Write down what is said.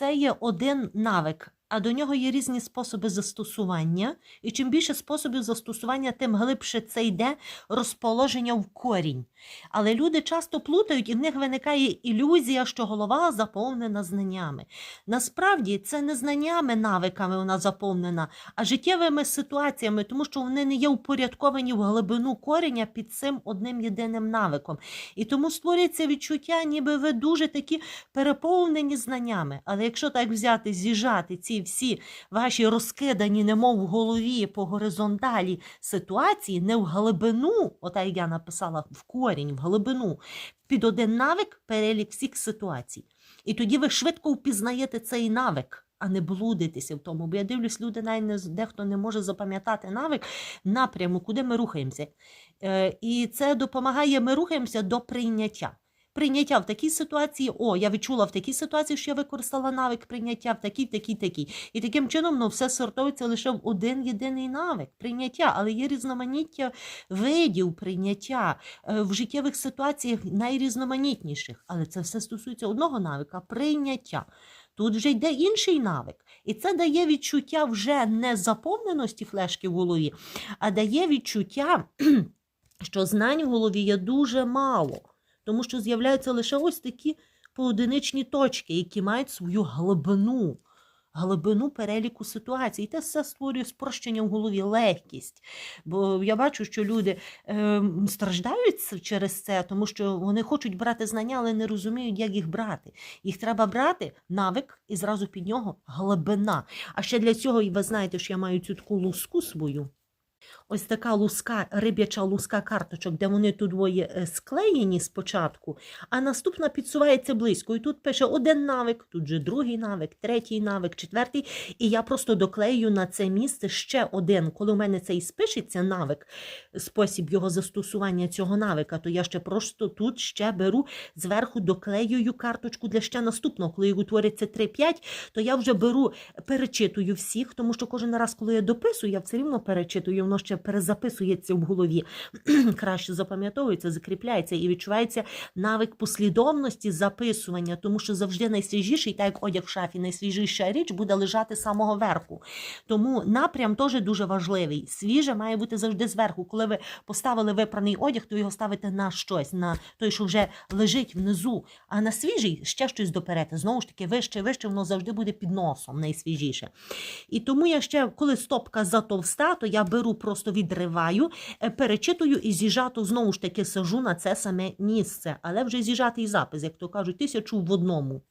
це є один навик, а до нього є різні способи застосування. І чим більше способів застосування, тим глибше це йде розположення в корінь. Але люди часто плутають, і в них виникає ілюзія, що голова заповнена знаннями. Насправді це не знаннями, навиками вона заповнена, а життєвими ситуаціями, тому що вони не є упорядковані в глибину кореня під цим одним єдиним навиком. І тому створюється відчуття, ніби ви дуже такі переповнені знаннями. Але якщо так взяти, зіжати ці всі ваші розкидані, немов в голові по горизонталі ситуації, не в глибину, ота як я написала, в корінь, в глибину, під один навик перелік всіх ситуацій. І тоді ви швидко впізнаєте цей навик. А не блудитися в тому. Бо я дивлюсь, люди навіть дехто не може запам'ятати навик напряму, куди ми рухаємося. Е, і це допомагає, ми рухаємося до прийняття. Прийняття в такій ситуації, о, я відчула в такій ситуації, що я використала навик прийняття, в такій, такій, такій. І таким чином ну, все сортується лише в один єдиний навик прийняття, але є різноманіття видів прийняття е, в життєвих ситуаціях найрізноманітніших. Але це все стосується одного навика прийняття. Тут вже йде інший навик. І це дає відчуття вже не заповненості флешки в голові, а дає відчуття, що знань в голові є дуже мало, тому що з'являються лише ось такі поодиничні точки, які мають свою глибину. Глибину переліку ситуацій. І те все створює спрощення в голові, легкість. Бо я бачу, що люди е, страждають через це, тому що вони хочуть брати знання, але не розуміють, як їх брати. Їх треба брати навик і зразу під нього глибина. А ще для цього, і ви знаєте, що я маю цю таку луску свою. Ось така луска, риб'яча луска карточок, де вони тут двоє е, склеєні спочатку, а наступна підсувається близько. І тут пише один навик, тут же другий навик, третій навик, четвертий. І я просто доклею на це місце ще один. Коли у мене цей спишеться навик, спосіб його застосування цього навика, то я ще просто тут ще беру зверху доклеюю карточку для ще наступного. Коли їх утвориться 3-5, то я вже беру, перечитую всіх, тому що кожен раз, коли я дописую, я все рівно перечитую, воно ще перезаписується в голові, краще запам'ятовується, закріпляється і відчувається навик послідовності записування, тому що завжди найсвіжіший, так як одяг в шафі, найсвіжіша річ буде лежати з самого верху. Тому напрям теж дуже важливий. Свіже має бути завжди зверху. Коли ви поставили випраний одяг, то його ставите на щось, на той, що вже лежить внизу. А на свіжий ще щось доперете. Знову ж таки, вище, вище, воно завжди буде під носом, найсвіжіше. І тому я ще, коли стопка затовста, то я беру, просто відриваю, е, перечитую і зіжато знову ж таки сажу на це саме місце. Але вже зіжатий запис, як то кажуть, тисячу в одному.